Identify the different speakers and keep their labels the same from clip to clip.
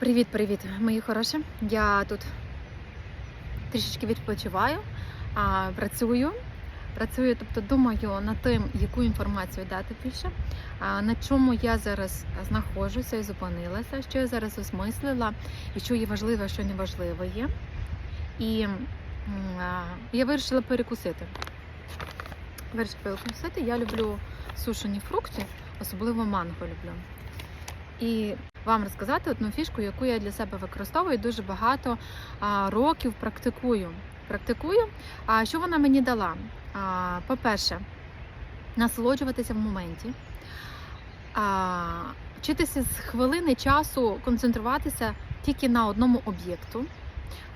Speaker 1: Привіт-привіт, мої хороші. Я тут трішечки відпочиваю, а, працюю. Працюю, тобто думаю над тим, яку інформацію дати більше, а, на чому я зараз знаходжуся і зупинилася, що я зараз осмислила, і що є важливе, що не важливо є. І а, я вирішила перекусити. Вирішила перекусити. Я люблю сушені фрукти, особливо манго люблю. І вам розказати одну фішку, яку я для себе використовую дуже багато років практикую. Практикую. А що вона мені дала? По-перше, насолоджуватися в моменті, вчитися з хвилини часу концентруватися тільки на одному об'єкту,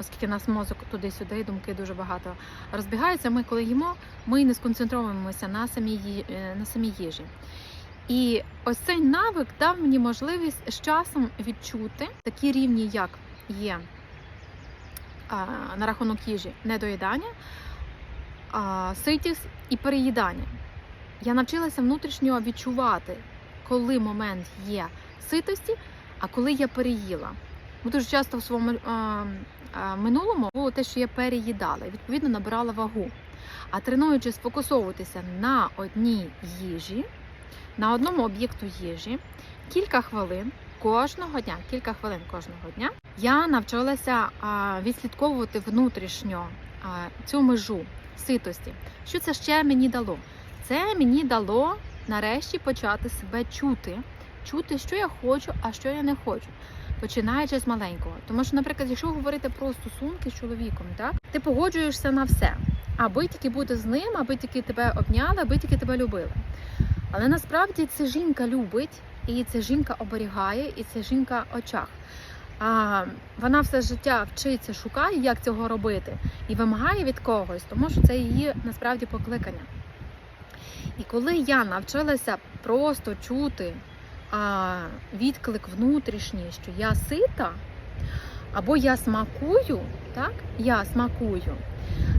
Speaker 1: оскільки нас мозок туди-сюди, і думки дуже багато розбігаються. Ми, коли їмо, ми не сконцентровуємося на самій, е, на самій їжі. І ось цей навик дав мені можливість з часом відчути такі рівні, як є а, на рахунок їжі недоїдання, а, ситість і переїдання. Я навчилася внутрішньо відчувати, коли момент є ситості, а коли я переїла. Бо дуже часто в своєму минулому було те, що я переїдала, і відповідно набирала вагу. А тренуючись фокусовуватися на одній їжі, на одному об'єкту їжі кілька хвилин кожного дня, кілька хвилин кожного дня я навчилася відслідковувати внутрішньо цю межу ситості. Що це ще мені дало? Це мені дало нарешті почати себе чути, чути, що я хочу, а що я не хочу. Починаючи з маленького. Тому що, наприклад, якщо говорити про стосунки з чоловіком, так ти погоджуєшся на все, аби тільки бути з ним, аби тільки тебе обняли, аби тільки тебе любили. Але насправді це жінка любить, і це жінка оберігає, і це жінка очах. А вона все життя вчиться, шукає, як цього робити, і вимагає від когось, тому що це її насправді покликання. І коли я навчилася просто чути а, відклик внутрішній, що я сита, або я смакую, так, я смакую,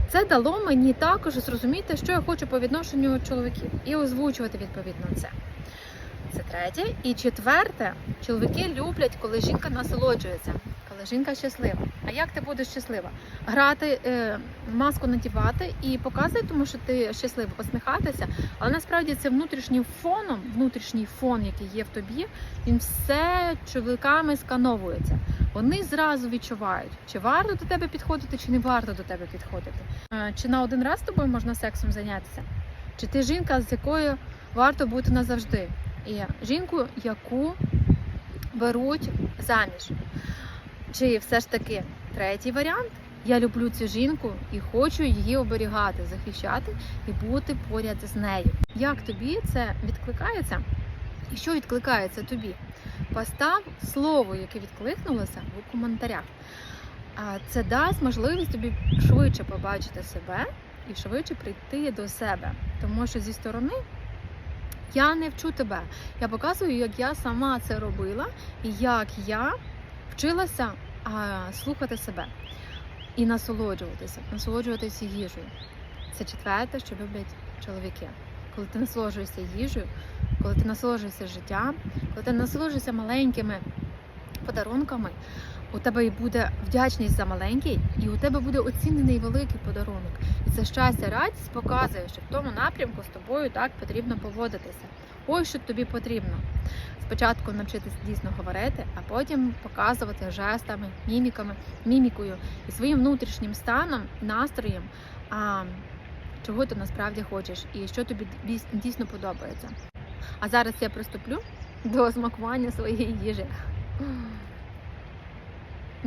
Speaker 1: це дало мені також зрозуміти, що я хочу по відношенню чоловіків, і озвучувати відповідно це. Це третє. І четверте, чоловіки люблять, коли жінка насолоджується, коли жінка щаслива. А як ти будеш щаслива? Грати, е, маску надівати і показувати, тому що ти щаслива, посміхатися. Але насправді це внутрішнім фоном, внутрішній фон, який є в тобі, він все чоловіками скановується. Вони зразу відчувають, чи варто до тебе підходити, чи не варто до тебе підходити. Е, Чи на один раз з тобою можна сексом зайнятися? Чи ти жінка, з якою варто бути назавжди? І жінку, яку беруть заміж. Чи все ж таки третій варіант? Я люблю цю жінку і хочу її оберігати, захищати і бути поряд з нею. Як тобі це відкликається? І що відкликається тобі? Постав слово, яке відкликнулося в коментарях. Це дасть можливість тобі швидше побачити себе і швидше прийти до себе. Тому що зі сторони я не вчу тебе. Я показую, як я сама це робила, і як я вчилася а, слухати себе і насолоджуватися, насолоджуватися їжею. Це четверте, що люблять чоловіки. Коли ти насолоджуєшся їжею, коли ти насолоджуєшся життям, коли ти насолоджуєшся маленькими подарунками, у тебе і буде вдячність за маленький, і у тебе буде оцінений великий подарунок. І це щастя, радість показує, що в тому напрямку з тобою так потрібно поводитися. Ось що тобі потрібно. Спочатку навчитися дійсно говорити, а потім показувати жестами, міміками, мімікою і своїм внутрішнім станом, настроєм, а, чого ти насправді хочеш і що тобі дійсно подобається. А зараз я приступлю до смакування своєї їжі.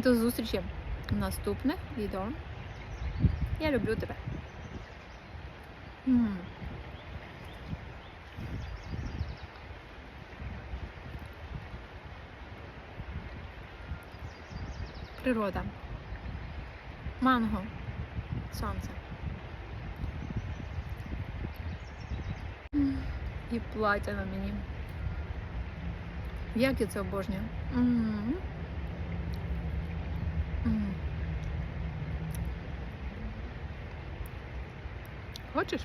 Speaker 1: До зустрічі в наступних відео. Я люблю тебе. Природа. Манго. Сонце. І плаття на мені. Як я це обожнюю. Хочеш?